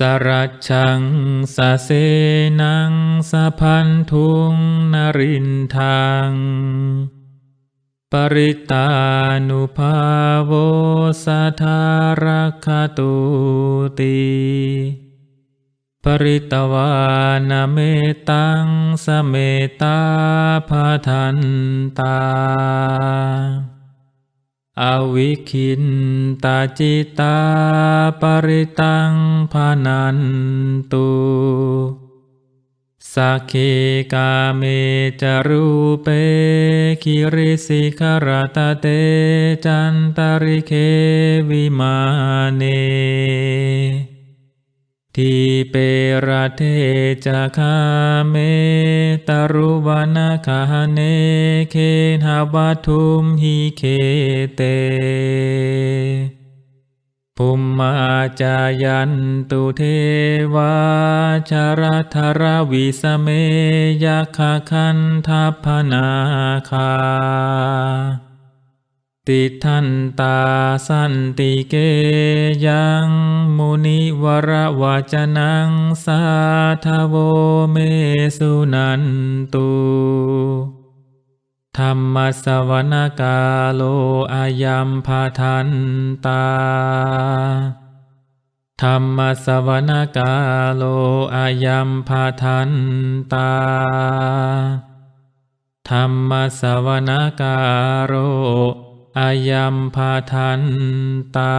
สรัจฉังสเสนังสะพันทุงนรินทังปริตานุภาโวสัทารคตุติปริตวานเมตังสเมตาภาทันตา อวิคินตาจิตาปริตังพานันตุสักขีกาเมจารูเปคิริสิขรตเตจันตริเควิมาเน ทีเประเทจะคาเมตารุวนาคาเนเคหาวัทุมหิเคเตภุมมาจายันตุเทวาชารธรวิสเมยคาคันทัพนาคา ติทันตาสันติเกยังมุนิวรวาจนังสาทโวเมสุนันตุธรรมสวนกาโลอายัมพาทันตาธรรมสวนกาโลอายัมพาทันตาธรรมสวนกาโร อายัมพาทันตา